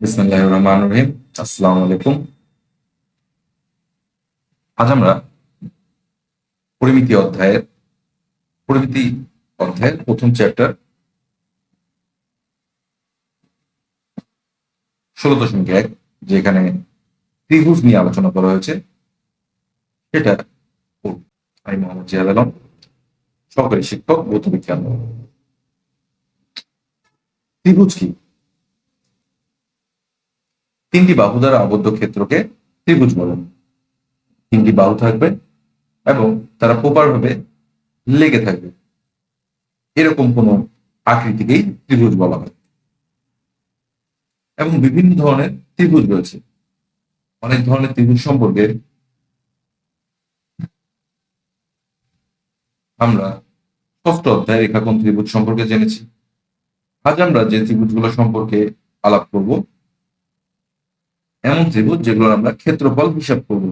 বিসমিল্লাহ রহমান রহিম। আসসালামু আলাইকুম আজ আমরা পরিমিতি অধ্যায়ের পরিমিতি অধ্যায়ের প্রথম চ্যাপ্টার ষোলো দশমিক এক, যেখানে ত্রিভুজ নিয়ে আলোচনা করা হয়েছে, সেটা আমি মোহাম্মদ জিয়াদ আলম, সহকারী শিক্ষক, ভৌত বিজ্ঞান। ত্রিভুজ কি? তিনটি বাহু দ্বারা আবদ্ধ ক্ষেত্রকে ত্রিভুজ বলেন তিনটি বাহু থাকবে এবং তারা প্রপারভাবে লেগে থাকবে। এরকম কোনো আকৃতিকেই ত্রিভুজ বলা হয়। এবং বিভিন্ন ধরনের ত্রিভুজ রয়েছে। অনেক ধরনের ত্রিভুজ সম্পর্কে আমরা ষষ্ঠ অধ্যায় রেখাকোণ ত্রিভুজ সম্পর্কে জেনেছি। আজ আমরা যে ত্রিভুজগুলো সম্পর্কে আলাপ করব এমন ত্রিভুজ যেগুলোর আমরা ক্ষেত্রফল হিসাব করব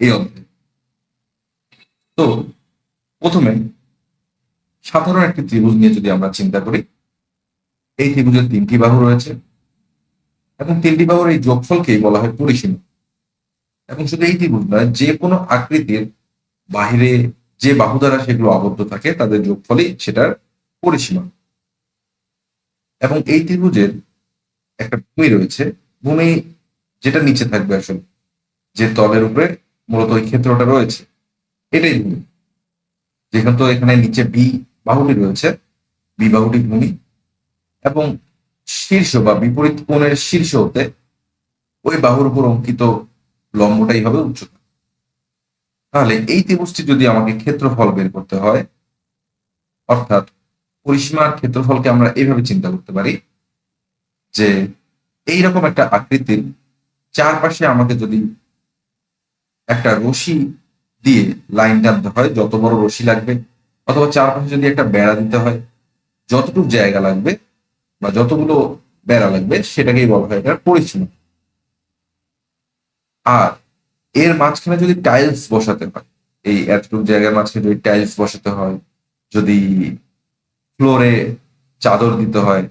এই অধ্যায়ে। তো প্রথমে সাধারণ একটি ত্রিভুজ নিয়ে যদি আমরা চিন্তা করি, এই ত্রিভুজের তিনটি বাহু রয়েছে এবং তিনটি বাহুর এই যোগফলকেই বলা হয় পরিসীমা। এবং শুধু এই ত্রিভুজ নয়, যে কোনো আকৃতির বাহিরে যে বাহু দ্বারা সেগুলো আবদ্ধ থাকে, তাদের যোগফলই সেটার পরিসীমা। এবং এই ত্রিভুজের একটা ভূমি রয়েছে, ভূমি যেটা নিচে থাকবে আসলে, যে তলের উপরে মূলত ওই ক্ষেত্রটা রয়েছে, এটাই ভূমি। যেখানে তো এখানে নিচে বি বাহুটি রয়েছে বি বাহুটি ভূমি, এবং শীর্ষ বা বিপরীত কোণের শীর্ষ হতে ওই বাহুর উপর অঙ্কিত লম্বটাই হবে উচ্চতা। তাহলে এই ত্রিভুজটি যদি আমাকে ক্ষেত্রফল বের করতে হয়, অর্থাৎ পরিসীমার ক্ষেত্রফলকে আমরা এইভাবে চিন্তা করতে পারি যে এইরকম একটা আকৃতির চারপাশে আমাকে যদি একটা রশি দিয়ে লাইন টানতে হয়, যত বড় রশি লাগবে, অথবা চারপাশে যদি একটা বেড়া দিতে হয়, যতটুকু জায়গা লাগবে বা যতগুলো বেড়া লাগবে, সেটাকেই বলা হয় এটার পরিসীমা আর এর মাঝখানে যদি টাইলস বসাতে হয়, এই এতটুকু জায়গার মাঝখানে যদি টাইলস বসাতে হয়, যদি ফ্লোরে চাদর দিতে হয়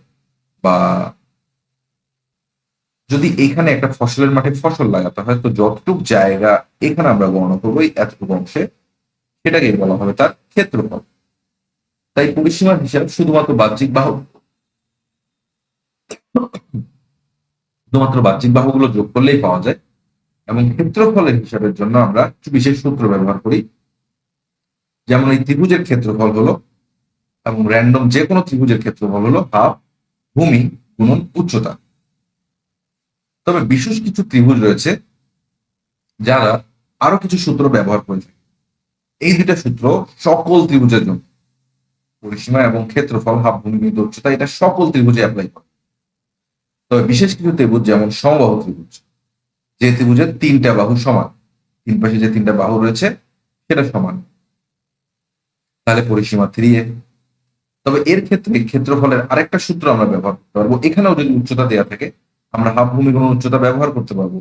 বা যদি এখানে একটা ফসলের মাঠে ফসল লাগাতে হয়, তো যতটুক জায়গা এখানে আমরা গণনা করব এতটুকু অংশে সেটাকে বলা হবে তার ক্ষেত্রফল। তাই পরিসীমার হিসাব শুধুমাত্র বাহ্যিক বাহু, শুধুমাত্র বাহ্যিক বাহুগুলো যোগ করলেই পাওয়া যায়, এবং ক্ষেত্রফলের হিসাবের জন্য আমরা বিশেষ সূত্র ব্যবহার করি। যেমন এই ত্রিভুজের ক্ষেত্রফল হলো, এবং র্যান্ডম যে কোনো ত্রিভুজের ক্ষেত্রফল হলো হাফ ভূমি গুণন উচ্চতা। তবে বিশেষ কিছু ত্রিভুজ রয়েছে যারা আরও কিছু সূত্র ব্যবহার করে থাকে। এই দুটা সূত্র সকল ত্রিভুজের জন্য, পরিসীমা এবং ক্ষেত্রফল হাফ ভূমি উচ্চতা, এটা সকল ত্রিভুজে অ্যাপ্লাই করে। তবে বিশেষ কিছু ত্রিভুজ, যেমন সমবাহু ত্রিভুজ, যে ত্রিভুজের তিনটা বাহু সমান, তিন পাশে যে তিনটা বাহু রয়েছে, সেটা সমান। তাহলে পরিসীমা থ্রি এ। তবে এর ক্ষেত্রে ক্ষেত্রফলের আরেকটা সূত্র আমরা ব্যবহার করতে পারব। এখানেও যদি উচ্চতা দেওয়া থাকে আমরা হাফ গুণ উচ্চতা ব্যবহার করতে পারব।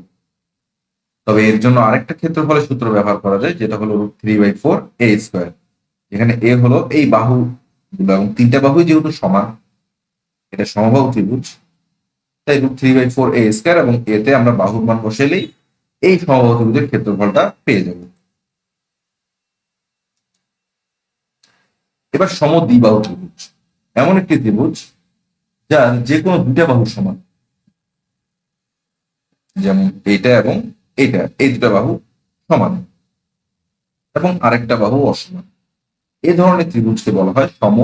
তবে এর জন্য আরেকটা ক্ষেত্রফলের সূত্র ব্যবহার করা যায়, যেটা হলো three by four A square এখানে এ হলো এই বাহু এবং তিনটা বাহুই যেহেতু সমান, এটা সমবাহু ত্রিভুজ, তাই root three by four A square এবং এতে আমরা বাহুর মান বসাইলেই এই সমবাহু ত্রিভুজের ক্ষেত্রফলটা পেয়ে যাব। এবার সমদ্বিবাহু ত্রিভুজ। এমন একটি ত্রিভুজ যার যে কোনো দুটা বাহু সমান। যেমন এইটা এবং এইটা, এই দুটা বাহু সমান। এবং আরেকটা বাহু অসমান। এ ধরনের ত্রিভুজকে বলা হয় সম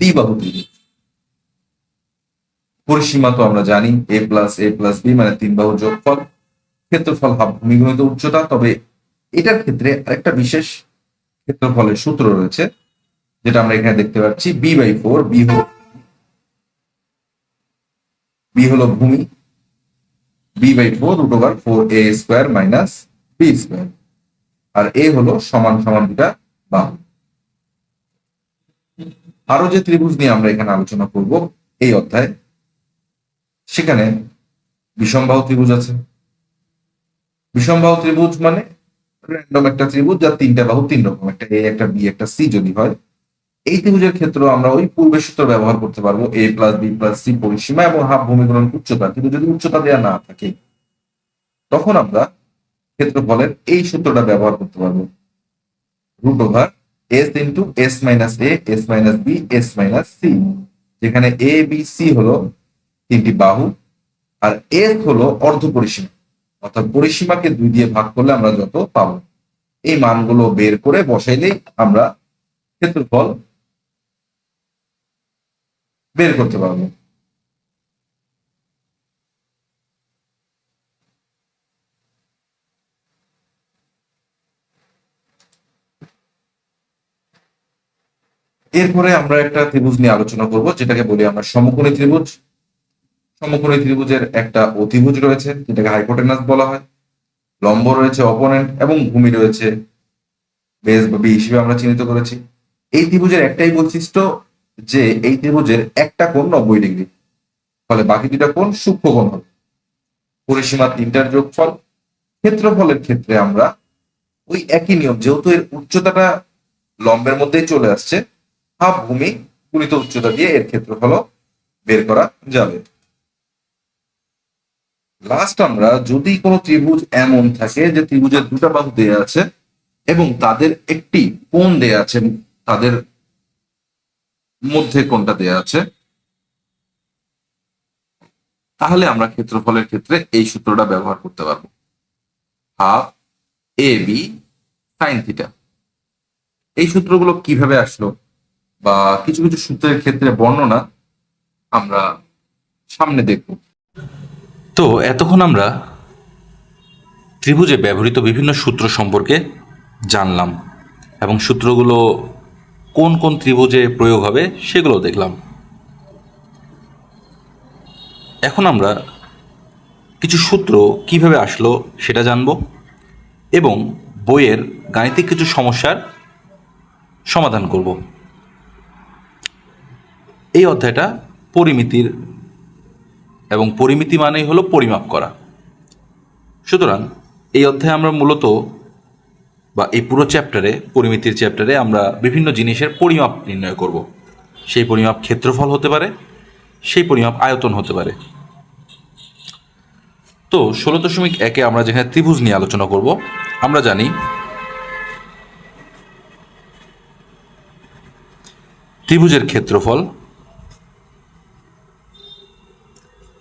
দ্বিবাহু ত্রিভুজ। পরিসীমা তো আমরা জানি, A plus A plus B মানে তিন বাহু যোগফল। ক্ষেত্রফল হাফ ভূমি গুণিত উচ্চতা, তবে এটার ক্ষেত্রে আরেকটা বিশেষ ক্ষেত্রফলের সূত্র রয়েছে, যেটা আমরা এখানে দেখতে পাচ্ছি, বি বাই ফোর, বি হল বি হলো ভূমি B by four root over four A square minus B square আর এ হলো সমান সমান দুটা বাহু। আরও যে ত্রিভুজ নিয়ে আমরা এখানে আলোচনা করব, এই অধ্যায়, সেখানে বিষমবাহু ত্রিভুজ আছে। বিষমবাহু ত্রিভুজ মানে র্যান্ডম একটা ত্রিভুজ যার তিনটা বাহু তিন রকম, একটা এ একটা বি একটা সি যদি হয় এই ত্রিভুজের ক্ষেত্রে আমরা ওই পূর্বের সূত্র ব্যবহার করতে পারব A plus B plus C পরিসীমা এবং হাফ ভূমি গুণন উচ্চতা। কিন্তু যদি উচ্চতা দেওয়া না থাকে, তখন আমরা ক্ষেত্রফলের এই সূত্রটা ব্যবহার করতে পারব। Root over S into S minus A S minus B S minus C যেখানে এ বি সি হলো তিনটি বাহু, আর এস হলো অর্ধ পরিসীমা। অর্থাৎ পরিসীমাকে দুই দিয়ে ভাগ করলে আমরা যত পাবো। এই মানগুলো বের করে বসাইলেই আমরা ক্ষেত্রফল বের করতে পারব। এরপরে আমরা একটা ত্রিভুজ নিয়ে আলোচনা করব, যেটাকে বলি আমরা সমকোণী ত্রিভুজ। সমকোণী ত্রিভুজের একটা অতিভুজ রয়েছে, যেটাকে হাইপোটেনাস বলা হয়। লম্ব রয়েছে অপোনেন্ট এবং ভূমি রয়েছে বেস বা বি হিসেবে আমরা চিহ্নিত করেছি। এই ত্রিভুজের একটাই বৈশিষ্ট্য যে এই ত্রিভুজের একটা কোণ নব্বই ডিগ্রি। ফলে বাকি দুটা কোণ সূক্ষ্ম কোণ হবে। পরিসীমা তিনটার যোগফল। ক্ষেত্রফলের ক্ষেত্রে আমরা ওই একই নিয়ম, যেহেতু এর উচ্চতাটা লম্বের মধ্যেই চলে আসছে হাফ ভূমি গুণিত উচ্চতা দিয়ে এর ক্ষেত্রফল বের করা যাবে। লাস্ট আমরা যদি কোনো ত্রিভুজ এমন থাকে যে ত্রিভুজের দুটা বাহু দেয়া আছে এবং তাদের একটি কোণ দেয়া আছে তাদের মধ্যে কোনটা দেয়া আছে? তাহলে আমরা ক্ষেত্রফলের ক্ষেত্রে এই সূত্রটা ব্যবহার করতে পারব। Half A B sine theta. এই সূত্রগুলো কীভাবে আসলো? বা কিছু কিছু সূত্রের ক্ষেত্রে বর্ণনা আমরা সামনে দেখব। তো এতক্ষণ আমরা ত্রিভুজে ব্যবহৃত বিভিন্ন সূত্র সম্পর্কে জানলাম এবং সূত্রগুলো কোন কোন ত্রিভুজে প্রয়োগ হবে সেগুলো দেখলাম। এখন আমরা কিছু সূত্র কীভাবে আসলো সেটা জানব এবং বইয়ের গাণিতিক কিছু সমস্যার সমাধান করব। এই অধ্যায়টা পরিমিতির এবং পরিমিতি মানেই হলো পরিমাপ করা। সুতরাং এই অধ্যায়ে আমরা মূলত বা এই পুরো চ্যাপ্টারে পরিমিতির চ্যাপ্টারে আমরা বিভিন্ন জিনিসের পরিমাপ নির্ণয় করব। সেই পরিমাপ ক্ষেত্রফল হতে পারে, সেই পরিমাপ আয়তন হতে পারে। তো, ষোলো দশমিক একে আমরা যেখানে ত্রিভুজ নিয়ে আলোচনা করব, আমরা জানি ত্রিভুজের ক্ষেত্রফল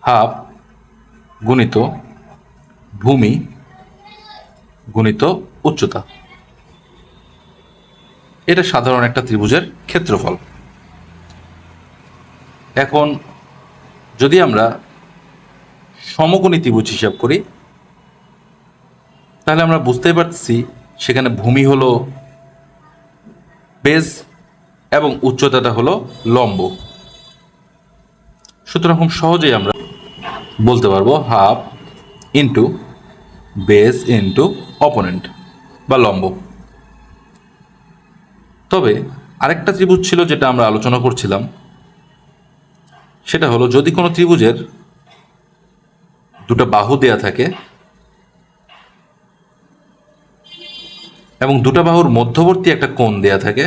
হাফ গুণিত ভূমি গুণিত উচ্চতা। এটা সাধারণ একটা ত্রিভুজের ক্ষেত্রফল। এখন যদি আমরা সমকোণী ত্রিভুজ হিসাব করি, তাহলে আমরা বুঝতেই পারছি সেখানে ভূমি হলো বেজ এবং উচ্চতাটা হলো লম্ব। সুতরাং খুব সহজেই আমরা বলতে পারব half into base into opponent বা লম্ব। তবে আরেকটা ত্রিভুজ ছিল যেটা আমরা আলোচনা করছিলাম। সেটা হলো যদি কোনো ত্রিভুজের দুটো বাহু দেয়া থাকে এবং দুটো বাহুর মধ্যবর্তী একটা কোণ দেয়া থাকে,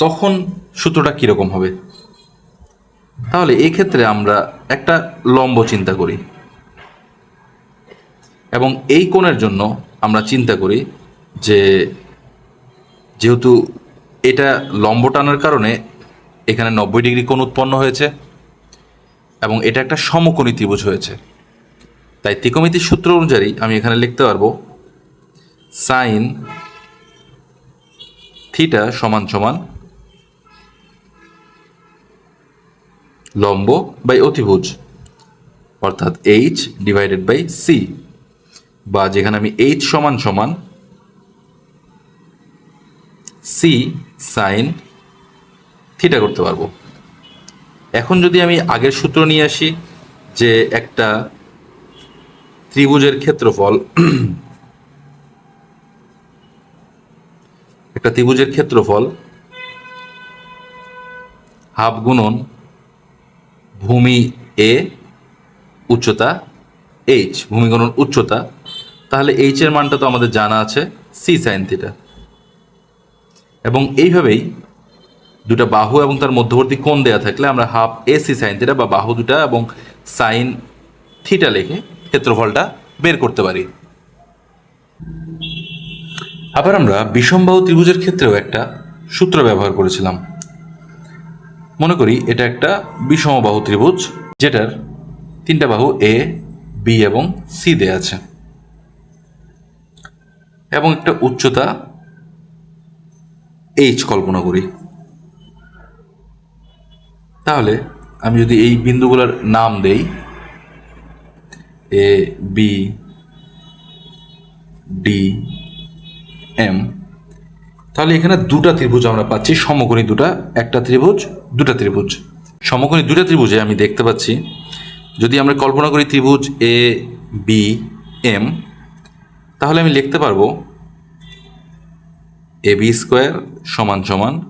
তখন সূত্রটা কীরকম হবে? তাহলে এই ক্ষেত্রে আমরা একটা লম্ব চিন্তা করি এবং এই কোণের জন্য আমরা চিন্তা করি যে যেহেতু এটা লম্ব টানার কারণে এখানে নব্বই ডিগ্রি কোণ উৎপন্ন হয়েছে এবং এটা একটা সমকোণী ত্রিভুজ হয়েছে। তাই ত্রিকোণমিতির সূত্র অনুযায়ী আমি এখানে লিখতে পারব সাইন থিটা সমান সমান লম্ব বাই অতিভুজ, অর্থাৎ এইচ ডিভাইডেড বাই সি বা যেখানে আমি এইচ সমান সমান সি সাইন থিটা করতে পারব। এখন যদি আমি আগের সূত্র নিয়ে আসি যে একটা ত্রিভুজের ক্ষেত্রফল, একটা ত্রিভুজের ক্ষেত্রফল হাফ গুণন ভূমি এ উচ্চতা এইচ ভূমি গুণন উচ্চতা। তাহলে এইচ এর মানটা তো আমাদের জানা আছে সি সাইন থিটা এবং এইভাবেই দুটা বাহু এবং তার মধ্যবর্তী কোণ দেয়া থাকলে আমরা হাফ এসি সাইন থিটা বা বাহু দুটা এবং সাইন থিটা লিখে ক্ষেত্রফলটা বের করতে পারি। আবার আমরা বিষমবাহু ত্রিভুজের ক্ষেত্রেও একটা সূত্র ব্যবহার করেছিলাম। মনে করি এটা একটা বিষমবাহু ত্রিভুজ যেটার তিনটা বাহু এ বি এবং সি দেয়া আছে। এবং একটা উচ্চতা এইচ কল্পনা করি। তাহলে আমি যদি এই বিন্দুগুলোর নাম দেই এ বি ডি এম তাহলে এখানে দুটা ত্রিভুজ আমরা পাচ্ছি, সমকোণী দুটা, একটা ত্রিভুজ, দুটা ত্রিভুজ। সমকোণী দুটা ত্রিভুজে আমি দেখতে পাচ্ছি, যদি আমরা কল্পনা করি ত্রিভুজ এ বি এম তাহলে আমি লিখতে পারব এ বি স্কোয়ার সমান সমান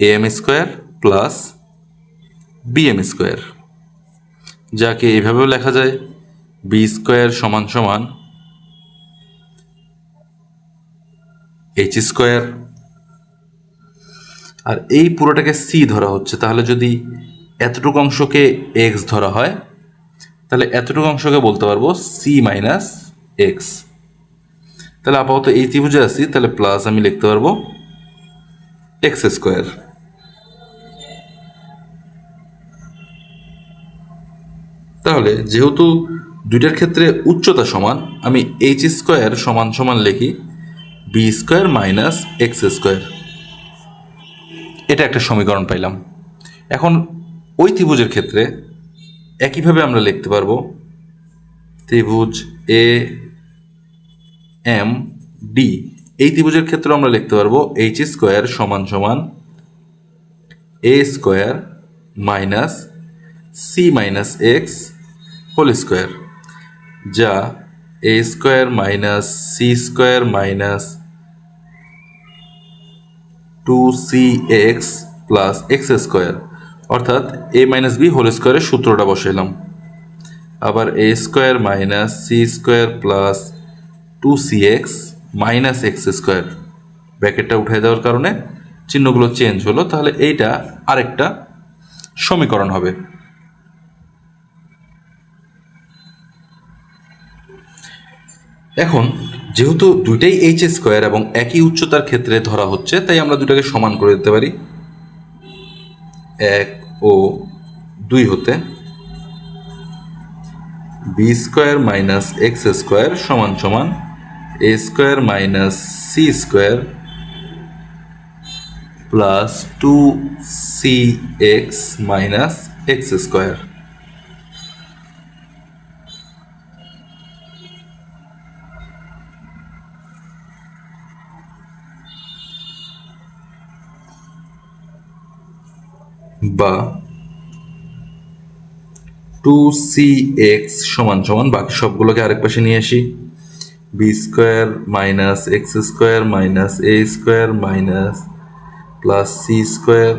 A M square plus B M square. যাকে এইভাবেও লেখা যায়, বি স্কোয়ার সমান সমান এইচ স্কোয়ার। আর এই পুরোটাকে সি ধরা হচ্ছে, তাহলে যদি এতটুকু অংশকে এক্স ধরা হয়, তাহলে এতটুকু অংশকে বলতে পারব সি মাইনাস এক্স। তাহলে আপাতত এই ত্রিভুজে আসি তাহলে প্লাস আমি লিখতে পারব এক্স স্কোয়ার তাহলে যেহেতু দুইটার ক্ষেত্রে উচ্চতা সমান, আমি এইচ স্কোয়ার সমান সমান লিখি B square minus X square এটা একটা সমীকরণ পাইলাম। এখন ওই ত্রিভুজের ক্ষেত্রে একইভাবে আমরা লিখতে পারব, ত্রিভুজ এ এম ডি। এই ত্রিভুজের ক্ষেত্রে আমরা লিখতে পারব এইচ স্কোয়ার সমান সমান A square minus C minus X whole square, যা A square minus C square minus two C X plus X square. অর্থাৎ এ মাইনাস বি হোল স্কোয়ারের সূত্রটা বসাইলাম। আবার A square minus C square plus two C X minus X square ব্র্যাকেটটা উঠে দেওয়ার কারণে চিহ্নগুলো চেঞ্জ হলো, তাহলে এইটা আরেকটা সমীকরণ হবে। এখন, যেহেতু দুইটাই এইচ স্কোয়ার এবং একই উচ্চতার ক্ষেত্রে ধরা হচ্ছে, তাই আমরা দুটাকে সমান করে দিতে পারি। এক ও দুই হতে B square minus X square সমান সমান A square minus C square plus two C X minus X square বা টু সি এক্স সমান সমান বাকি সবগুলোকে আরেক পাশে নিয়ে আসি। B square minus X square minus A square minus plus C square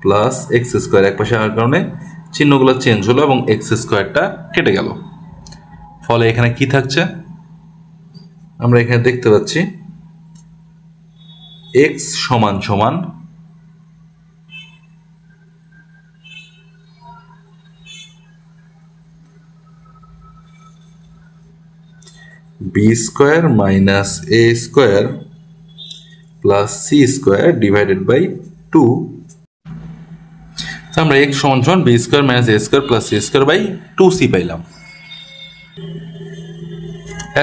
plus X square এক পাশে আনার কারণে চিহ্নগুলো চেঞ্জ হলো এবং এক্স স্কোয়ারটা কেটে গেল। ফলে এখানে কি থাকছে? আমরা এখানে দেখতে পাচ্ছি এক্স সমান সমান B square minus A square plus C square divided by two আমরা এক্স সমান সমান B square minus A square plus C square by two C পাইলাম।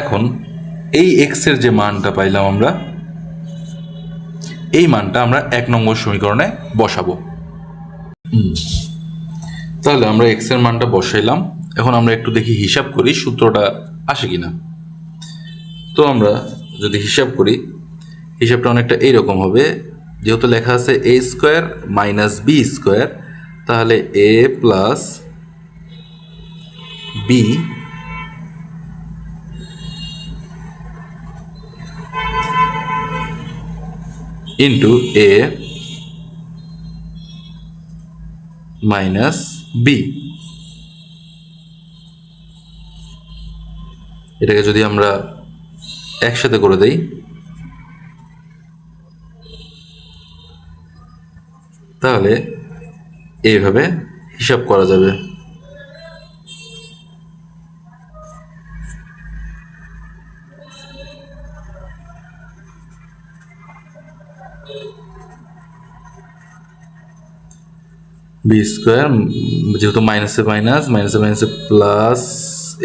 এখন এই এক্সের যে মানটা পাইলাম আমরা, এই মানটা আমরা এক নম্বর সমীকরণে বসাবো। তাহলে আমরা এক্সের মানটা বসাইলাম। এখন আমরা একটু দেখি হিসাব করি সূত্রটা আসে কিনা। তো আমরা যদি হিসাব করি, হিসাবটা অনেকটা এইরকম হবে। যেহেতু লেখা আছে A square minus B square তাহলে A plus B into A minus B এটাকে যদি আমরা একসাথে করে দেই। তাহলে এইভাবে হিসাব করা যাবে। বি স্কোয়ার, যেহেতু মাইনাসে মাইনাস, মাইনাসে মাইনাসে প্লাস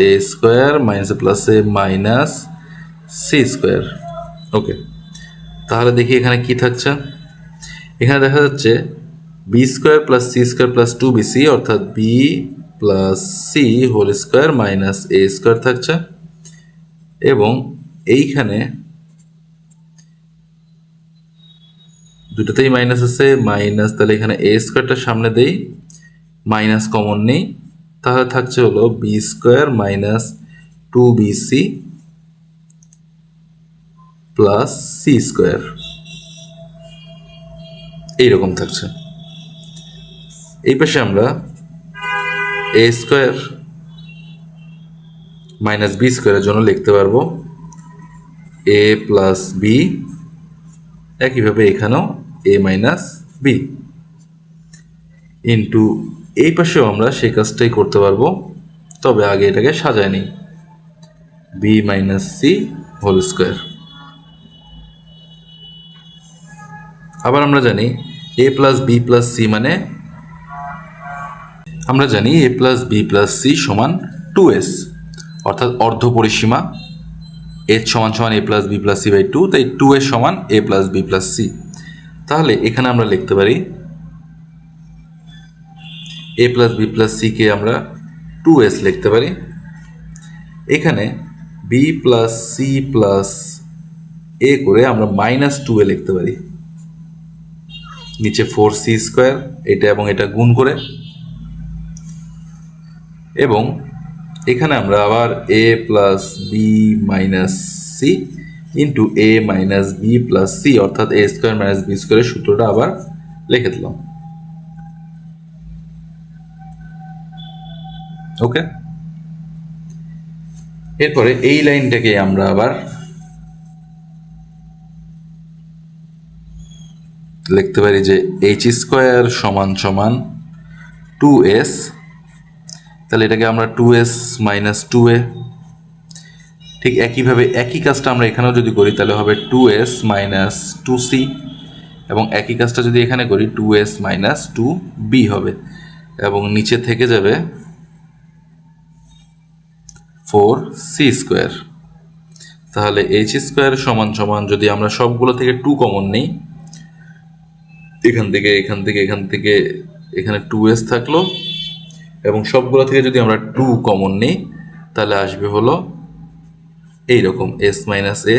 এ স্কোয়ার, মাইনাসে প্লাসে মাইনাস সি স্কোয়ার ওকে তাহলে দেখি এখানে কি থাকছে। এখানে দেখা যাচ্ছে B square plus C square plus two B C অর্থাৎ B plus C whole square minus A square থাকছে। এবং এইখানে দুটোতেই মাইনাস আছে মাইনাস তাহলে এখানে এ স্কোয়ারটা সামনে দেই মাইনাস কমন নেই। তাহলে থাকছে হলো B square minus two B C plus C square এইরকম থাকছে। এই পাশে আমরা এ স্কোয়ার মাইনাস বি স্কোয়ারের জন্য লিখতে পারব। এ প্লাস বি একইভাবে এখানেও এ মাইনাস বি ইন্টু এই পাশেও আমরা সেই কাজটাই করতে পারব, তবে আগে এটাকে সাজায় নিই। B minus C whole square আবার আমরা জানি A plus B plus C মানে আমরা জানি A plus B plus C সমান টু এস অর্থাৎ অর্ধ পরিসীমা। এর সমান সমান A plus B plus C by two তাই টু এর সমান A plus B plus C তাহলে এখানে আমরা লিখতে পারি এ প্লাস বি প্লাস সিকে আমরা টু এস লিখতে পারি। এখানে বি প্লাস সি প্লাস এ করে আমরা মাইনাস টু এ লিখতে পারি। নিচে ফোর সি স্কোয়ার, এটা এবং এটা গুণ করে। এবং এখানে আমরা আবার A plus B minus C into A minus B plus C, অর্থাৎ এ স্কোয়ার মাইনাস বি স্কোয়ারের সূত্রটা আবার লিখে দিলাম। ওকে? এরপরে এই লাইনটাকে আমরা আবার লিখতে পারি যে এইচ স্কোয়ার সমান সমান টু এস তাহলে এটাকে আমরা two S minus two A ঠিক একইভাবে একই কাজটা আমরা এখানেও যদি করি, তাহলে হবে two S minus two C এবং একই কাজটা যদি এখানে করি two S minus two B হবে, এবং নিচে থেকে যাবে ফোর সি স্কোয়ার তাহলে এইচ স্কোয়ার সমান সমান যদি আমরা সবগুলো থেকে টু কমন নেই এখান থেকে এখান থেকে এখান থেকে, এখানে টু এস থাকল। এবং সবগুলো থেকে যদি আমরা টু কমন নিই, তাহলে আসবে হলো এইরকম S minus A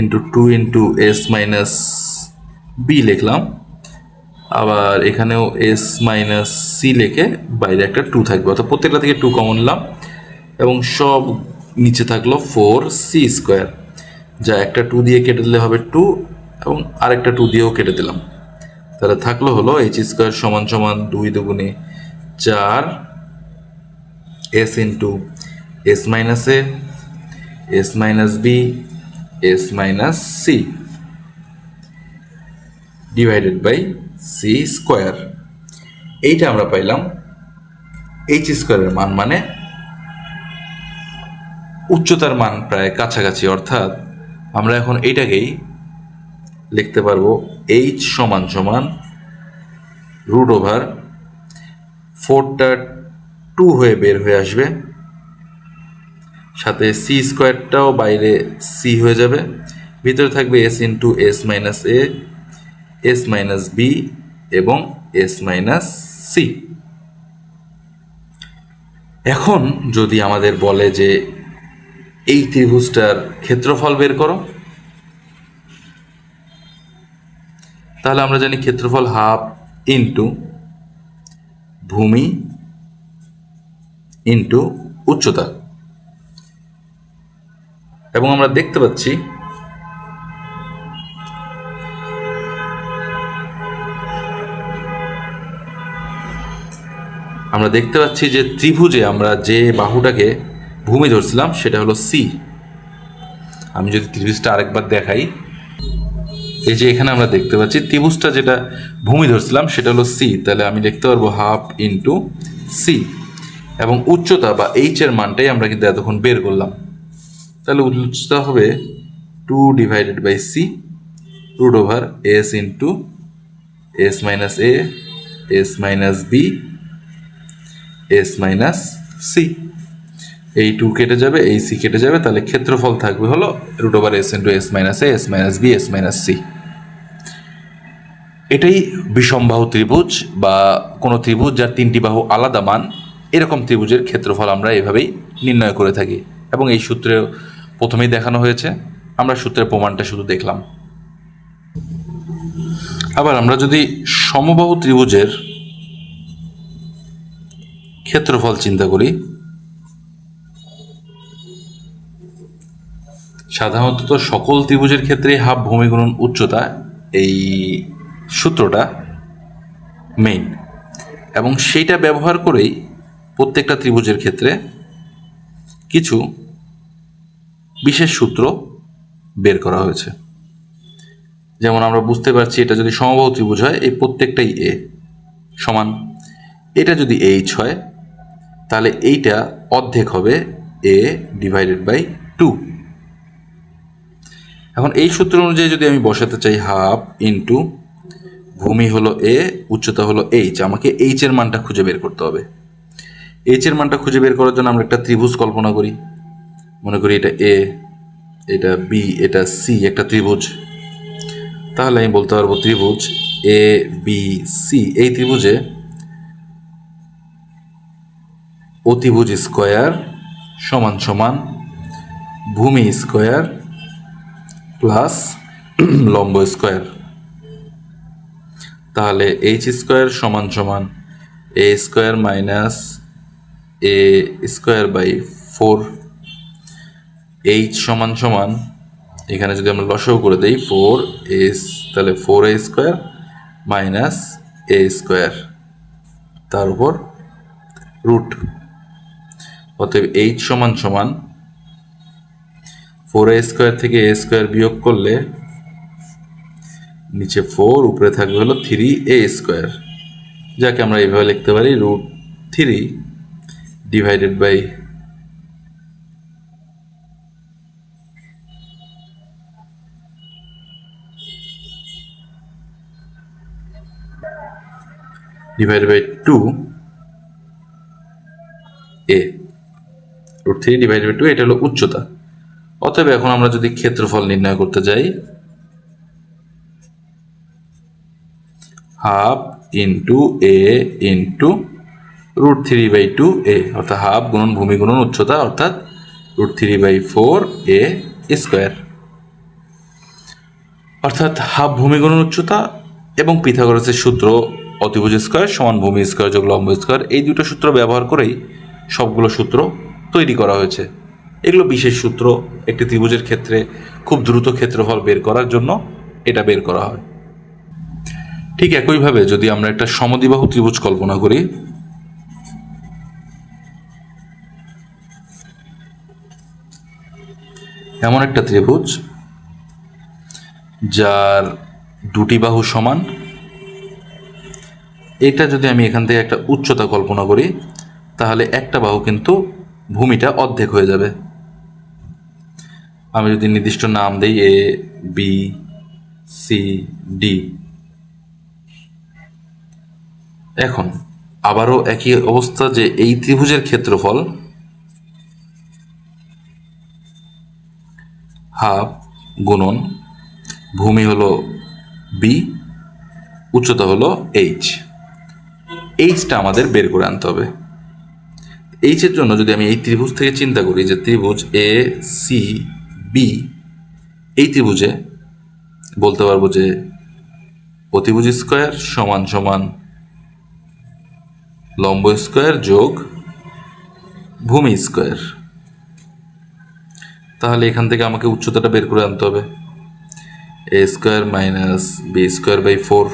into two into S minus B লিখলাম। আবার এখানেও এস মাইনাস সি লিখে বাইরে একটা টু থাকবে। অর্থাৎ প্রত্যেকটা থেকে টু কমন নিলাম। এবং সব নিচে থাকল ফোর সি স্কোয়ার, যা একটা টু দিয়ে কেটে দিলে হবে টু এবং আরেকটা টু দিয়েও কেটে দিলাম। তাহলে থাকল হলো এইচ স্কোয়ার সমান সমান দুই দুগুণে চার S into S minus A S minus B S minus C divided by C square এইটা আমরা পাইলাম এইচ স্কোয়ারের মান মানে উচ্চতার মান প্রায় কাছাকাছি, অর্থাৎ আমরা এখন এইটাকেই লিখতে পারব এইচ সমান সমান রুট ওভার ফোরটা টু হয়ে বের হয়ে আসবে। সাথে সি স্কোয়ারটাও বাইরে সি হয়ে যাবে। ভিতরে থাকবে S into S minus A S minus B এবং এস মাইনাস সি এখন যদি আমাদের বলে যে এই ত্রিভুজটার ক্ষেত্রফল বের করো। তাহলে আমরা জানি ক্ষেত্রফল হাফ ইন্টু ভূমি ইন্টু উচ্চতা। এবং আমরা দেখতে পাচ্ছি আমরা দেখতে পাচ্ছি যে ত্রিভুজে আমরা যে বাহুটাকে ভূমি ধরছিলাম, সেটা হলো সি আমি যদি ত্রিভুজটা আরেকবার দেখাই, এই যে এখানে আমরা দেখতে পাচ্ছি, ত্রিভুজটা যেটা ভূমি ধরছিলাম, সেটা হলো সি তাহলে আমি লিখতে পারব হাফ ইন্টু সি এবং উচ্চতা বা এইচ এর মানটাই আমরা কিন্তু এতক্ষণ বের করলাম। তাহলে উচ্চতা হবে two divided by C root over S into S minus A S minus B S minus C এই টু কেটে যাবে, এই সি কেটে যাবে, তাহলে ক্ষেত্রফল থাকবে হলো root over S into S minus A S minus B S minus C এটাই বিষমবাহু ত্রিভুজ বা কোনো ত্রিভুজ যার তিনটি বাহু আলাদা মান, এরকম ত্রিভুজের ক্ষেত্রফল আমরা এভাবেই নির্ণয় করে থাকি। এবং এই সূত্রে প্রথমেই দেখানো হয়েছে, আমরা সূত্রের প্রমাণটা শুধু দেখলাম। আবার আমরা যদি সমবাহু ত্রিভুজের ক্ষেত্রফল চিন্তা করি সাধারণত সকল ত্রিভুজের ক্ষেত্রে হাফ ভূমি গুণন উচ্চতা এই সূত্রটা মেইন এবং সেইটা ব্যবহার করেই প্রত্যেকটা ত্রিভুজের ক্ষেত্রে কিছু বিশেষ সূত্র বের করা হয়েছে। যেমন আমরা বুঝতে পারছি এটা যদি সমবাহু ত্রিভুজ হয়, এই প্রত্যেকটাই এ সমান। এটা যদি এইচ হয়, তাহলে এইটা অর্ধেক হবে এ ডিভাইডেড বাই টু এখন এই সূত্র অনুযায়ী যদি আমি বসাতে চাই হাফ ইন্টু, ভূমি হলো এ, উচ্চতা হলো এইচ, আমাকে এইচ এর মানটা খুঁজে বের করতে হবে। এইচ এর মানটা খুঁজে বের করার জন্য আমরা একটা ত্রিভুজ কল্পনা করি। মনে করি এটা এ, এটা বি, এটা সি, একটা ত্রিভুজ। তাহলে আমি বলতে পারব ত্রিভুজ এ, বি, সি, এই ত্রিভুজে অতিভুজ স্কোয়ার সমান সমান ভূমি স্কোয়ার প্লাস লম্ব স্কোয়ার। তাহলে এইচ স্কোয়ার সমান সমান A square minus A square by four. H সমান সমান, এখানে যদি আমরা লসও করে দেই, ফোর এস তাহলে four A square minus A square, তার উপর রুট অতএব এইচ সমান সমান ফোর এ স্কোয়ার থেকে এ স্কোয়ার বিয়োগ করলে নিচে ফোর, উপরে থাকবে হলো থ্রি এ স্কোয়ার। যাকে আমরা এইভাবে লিখতে পারি root three divided by divided by two A. Root three divided by two, এটা হলো উচ্চতা। অতএব এখন আমরা যদি ক্ষেত্রফল নির্ণয় করতে যাই half into A into root three by two A অর্থাৎ হাফ গুণন ভূমি গুণন উচ্চতা, অর্থাৎ root three by four A square অর্থাৎ হাফ ভূমি গুণন উচ্চতা এবং পিথাগোরাসের সূত্র অতিভুজ স্কোয়ার সমান ভূমি স্কোয়ার যোগ লম্ব স্কোয়ার এই দুটো সূত্র ব্যবহার করেই সবগুলো সূত্র তৈরি করা হয়েছে। এগুলো বিশেষ সূত্র, একটি ত্রিভুজের ক্ষেত্রে খুব দ্রুত ক্ষেত্রফল বের করার জন্য এটা বের করা হয়। ঠিক একইভাবে যদি আমরা একটা সমদিবাহু ত্রিভুজ কল্পনা করি, এমন একটা ত্রিভুজ যার দুটি বাহু সমান, এটা যদি আমি এখান থেকে একটা উচ্চতা কল্পনা করি, তাহলে একটা বাহু কিন্তু ভূমিটা অর্ধেক হয়ে যাবে। আমি যদি নির্দিষ্ট নাম দেই এ বি সি ডি এখন, আবারও একই অবস্থা যে এই ত্রিভুজের ক্ষেত্রফল, হাফ গুণন ভূমি হলো বি উচ্চতা হলো এইচ এইচটা আমাদের বের করে আনতে হবে। এইচের জন্য যদি আমি এই ত্রিভুজ থেকে চিন্তা করি যে ত্রিভুজ এ সি বি, এই ত্রিভুজে বলতে পারব যে অতিভুজ স্কোয়ার সমান সমান লম্ব স্কোয়ার যোগ ভূমি স্কোয়ার। তাহলে এখান থেকে আমাকে উচ্চতাটা বের করে আনতে হবে। A square minus B square by four.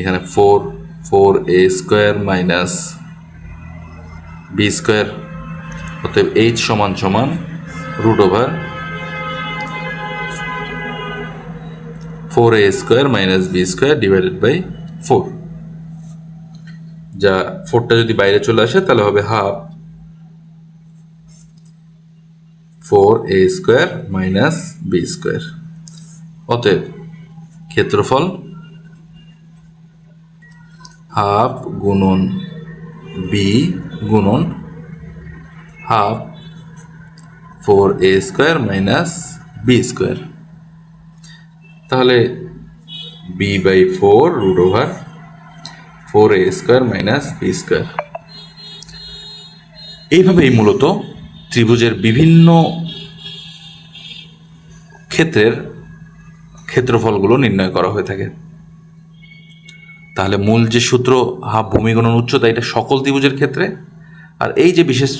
এখানে four four A square minus B square. অতএব এইচ সমান সমান root over four A square minus B square divided by four যা ফোরটা যদি বাইরে চলে আসে, তাহলে হবে half four A square minus B square অতএব ক্ষেত্রফল হাফ গুণন বি গুণন half four A square minus B square. তাহলে B by four root over four A square minus B square. এইভাবেই মূলত ত্রিভুজের বিভিন্ন ক্ষেত্রের ক্ষেত্রফলগুলো নির্ণয় করা হয়ে থাকে। তাহলে মূল যে সূত্র, হাফ ভূমি গুণন উচ্চতা, এটা সকল ত্রিভুজের ক্ষেত্রে, আর এই যে বিশেষ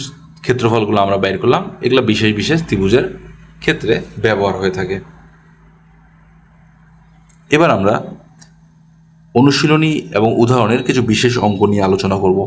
ক্ষেত্রফলগুলো আমরা বাইর করলাম, এগুলো বিশেষ বিশেষ ত্রিভুজের ক্ষেত্রে ব্যবহার হয়ে থাকে। এবার আমরা অনুশীলনী এবং উদাহরণের কিছু বিশেষ অঙ্ক নিয়ে আলোচনা করব।